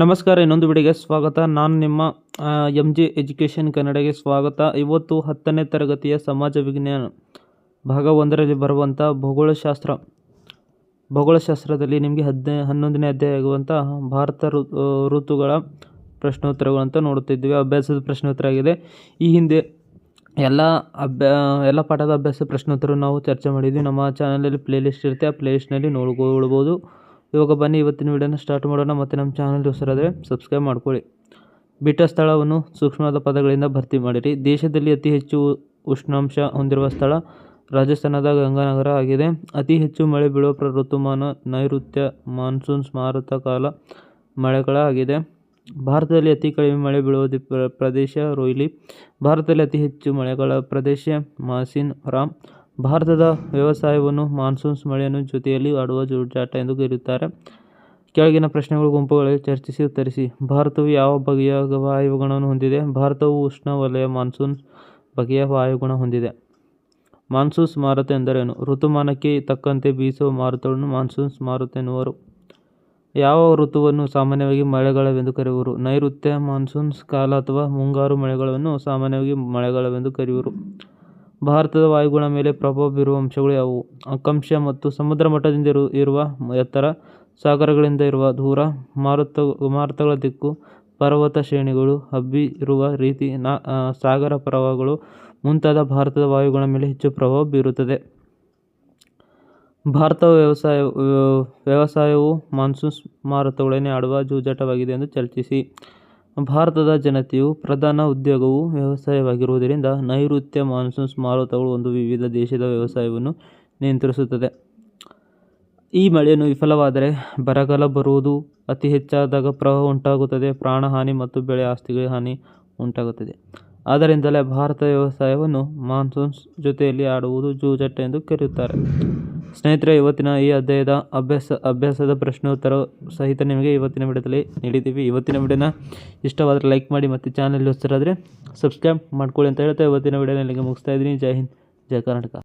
ನಮಸ್ಕಾರ, ಇನ್ನೊಂದು ವಿಡಿಯೋಗೆ ಸ್ವಾಗತ. ನಾನು ನಿಮ್ಮ ಎಂ ಜಿ ಎಜುಕೇಷನ್ ಕನ್ನಡಗೆ ಸ್ವಾಗತ. ಇವತ್ತು ಹತ್ತನೇ ತರಗತಿಯ ಸಮಾಜ ವಿಜ್ಞಾನ ಭಾಗ ಒಂದರಲ್ಲಿ ಬರುವಂಥ ಭೂಗೋಳಶಾಸ್ತ್ರ, ಭೂಗೋಳಶಾಸ್ತ್ರದಲ್ಲಿ ನಿಮಗೆ ಹದಿನೈ, ಹನ್ನೊಂದನೇ ಅಧ್ಯಾಯ ಆಗುವಂಥ ಭಾರತ ಋತುಗಳ ಪ್ರಶ್ನೋತ್ತರಗಳಂತ ನೋಡುತ್ತಿದ್ದೀವಿ. ಅಭ್ಯಾಸದ ಪ್ರಶ್ನೋತ್ತರ ಆಗಿದೆ. ಈ ಹಿಂದೆ ಎಲ್ಲ ಅಭ್ಯಾ, ಎಲ್ಲ ಪಾಠದ ಅಭ್ಯಾಸ ಪ್ರಶ್ನೋತ್ತರ ನಾವು ಚರ್ಚೆ ಮಾಡಿದ್ವಿ. ನಮ್ಮ ಚಾನಲಲ್ಲಿ ಪ್ಲೇ ಲಿಸ್ಟ್ ಇರುತ್ತೆ. ಆ ಪ್ಲೇ ಲಿಸ್ಟ್ನಲ್ಲಿ ನೋಡ್ಕೊಳ್ಬೋದು ಇವಾಗ ಬನ್ನಿ, ಇವತ್ತಿನ ವಿಡಿಯೋನ ಸ್ಟಾರ್ಟ್ ಮಾಡೋಣ. ಮತ್ತು ನಮ್ಮ ಚಾನಲ್ ಹೊಸರಾದರೆ ಸಬ್ಸ್ಕ್ರೈಬ್ ಮಾಡ್ಕೊಳ್ಳಿ. ಬಿಟ್ಟ ಸ್ಥಳವನ್ನು ಸೂಕ್ಷ್ಮವಾದ ಪದಗಳಿಂದ ಭರ್ತಿ ಮಾಡಿರಿ. ದೇಶದಲ್ಲಿ ಅತಿ ಹೆಚ್ಚು ಉಷ್ಣಾಂಶ ಹೊಂದಿರುವ ಸ್ಥಳ ರಾಜಸ್ಥಾನದ ಗಂಗಾನಗರ ಆಗಿದೆ. ಅತಿ ಹೆಚ್ಚು ಮಳೆ ಬೀಳುವ ಋತುಮಾನ ನೈಋತ್ಯ ಮಾನ್ಸೂನ್ ಸ್ಮಾರತ ಕಾಲ ಮಳೆಗಳ ಆಗಿದೆ. ಭಾರತದಲ್ಲಿ ಅತಿ ಕಡಿಮೆ ಮಳೆ ಬೀಳುವ ಪ್ರ- ಪ್ರದೇಶ ರೋಯ್ಲಿ. ಭಾರತದಲ್ಲಿ ಅತಿ ಹೆಚ್ಚು ಮಳೆಗಳ ಪ್ರದೇಶ ಮಾಸಿನ್, ರಾಮ್. ಭಾರತದ ವ್ಯವಸಾಯವನ್ನು ಮಾನ್ಸೂನ್ಸ್ ಮಳೆಯನ್ನು ಜೊತೆಯಲ್ಲಿ ಆಡುವ ಜೂಜಾಟ ಎಂದು ಕರೆಯುತ್ತಾರೆ. ಕೆಳಗಿನ ಪ್ರಶ್ನೆಗಳು ಗುಂಪುಗಳಲ್ಲಿ ಚರ್ಚಿಸಿ ಉತ್ತರಿಸಿ. ಭಾರತವು ಯಾವ ಬಗೆಯ ವಾಯುಗುಣವನ್ನು ಹೊಂದಿದೆ? ಭಾರತವು ಉಷ್ಣವಲಯ ಮಾನ್ಸೂನ್ ಬಗೆಯ ವಾಯುಗುಣ ಹೊಂದಿದೆ. ಮಾನ್ಸೂನ್ ಮಾರುತ ಎಂದರೇನು? ಋತುಮಾನಕ್ಕೆ ತಕ್ಕಂತೆ ಬೀಸುವ ಮಾರುತಗಳನ್ನು ಮಾನ್ಸೂನ್ ಮಾರುತ ಎನ್ನುವರು. ಯಾವ ಋತುವನ್ನು ಸಾಮಾನ್ಯವಾಗಿ ಮಳೆಗಾಲವೆಂದು ಕರೆಯುವರು? ನೈಋತ್ಯ ಮಾನ್ಸೂನ್ಸ್ ಕಾಲ ಅಥವಾ ಮುಂಗಾರು ಮಳೆಗಳನ್ನು ಸಾಮಾನ್ಯವಾಗಿ ಮಳೆಗಾಲವೆಂದು ಕರೆಯುವರು. ಭಾರತದ ವಾಯುಗುಣ ಮೇಲೆ ಪ್ರಭಾವ ಬೀರುವ ಅಂಶಗಳು ಯಾವುವು? ಅಕ್ಷಾಂಶ ಮತ್ತು ಸಮುದ್ರ ಮಟ್ಟದಿಂದ ಇರು, ಇರುವ ಎತ್ತರ ಸಾಗರಗಳಿಂದ ಇರುವ ದೂರ ಮಾರುತ, ಮಾರುತಗಳ ದಿಕ್ಕು, ಪರ್ವತ ಶ್ರೇಣಿಗಳು, ಹಬ್ಬಿ ಇರುವ ರೀತಿ ನಾ ಸಾಗರ ಪ್ರವಾಹಗಳು ಮುಂತಾದ ಭಾರತದ ವಾಯುಗುಣ ಮೇಲೆ ಹೆಚ್ಚು ಪ್ರಭಾವ ಬೀರುತ್ತದೆ. ಭಾರತ ವ್ಯವಸಾಯ ವ್ಯ- ವ್ಯವಸಾಯವು ಮಾನ್ಸೂನ್ ಮಾರುತಗಳನ್ನೇ ಆಡುವ ಜೂಜಾಟವಾಗಿದೆ ಎಂದು ಚರ್ಚಿಸಿ. ಭಾರತದ ಜನತೆಯು ಪ್ರಧಾನ ಉದ್ಯೋಗವು ವ್ಯವಸಾಯವಾಗಿರುವುದರಿಂದ ನೈಋತ್ಯ ಮಾನ್ಸೂನ್ ಮಾರುತಗಳು ಒಂದು ವಿವಿಧ ದೇಶದ ವ್ಯವಸಾಯವನ್ನು ನಿಯಂತ್ರಿಸುತ್ತದೆ. ಈ ಮಳೆಯನ್ನು ವಿಫಲವಾದರೆ ಬರಗಾಲ ಬರುವುದು ಅತಿ ಹೆಚ್ಚಾದಾಗ ಪ್ರವಾಹ ಉಂಟಾಗುತ್ತದೆ, ಪ್ರಾಣಹಾನಿ ಮತ್ತು ಬೆಳೆ ಆಸ್ತಿಗಳ ಹಾನಿ ಉಂಟಾಗುತ್ತದೆ. ಆದ್ದರಿಂದಲೇ ಭಾರತ ವ್ಯವಸಾಯವನ್ನು ಮಾನ್ಸೂನ್ಸ್ ಜೊತೆಯಲ್ಲಿ ಆಡುವುದು ಜೂಜಾಟ ಎಂದು ಕರೆಯುತ್ತಾರೆ. ಸ್ನೇಹಿತರೆ, ಇವತ್ತಿನ ಈ ಅಧ್ಯಾಯದ ಅಭ್ಯಾಸ, ಅಭ್ಯಾಸದ ಪ್ರಶ್ನೋತ್ತರ ಸಹಿತ ನಿಮಗೆ ಇವತ್ತಿನ ವಿಡಿಯೋದಲ್ಲಿ ನೀಡಿದ್ದೀವಿ. ಇವತ್ತಿನ ವಿಡಿಯೋನ ಇಷ್ಟವಾದರೆ ಲೈಕ್ ಮಾಡಿ ಮತ್ತು ಚಾನಲ್ ಹೊಸರಾದರೆ ಸಬ್ಸ್ಕ್ರೈಬ್ ಮಾಡ್ಕೊಳ್ಳಿ ಅಂತ ಹೇಳ್ತಾ ಇವತ್ತಿನ ವಿಡಿಯೋನ ಇಲ್ಲಿಗೆ ಮುಗಿಸ್ತಾ ಇದ್ದೀನಿ. ಜೈ ಹಿಂದ್, ಜೈ ಕರ್ನಾಟಕ.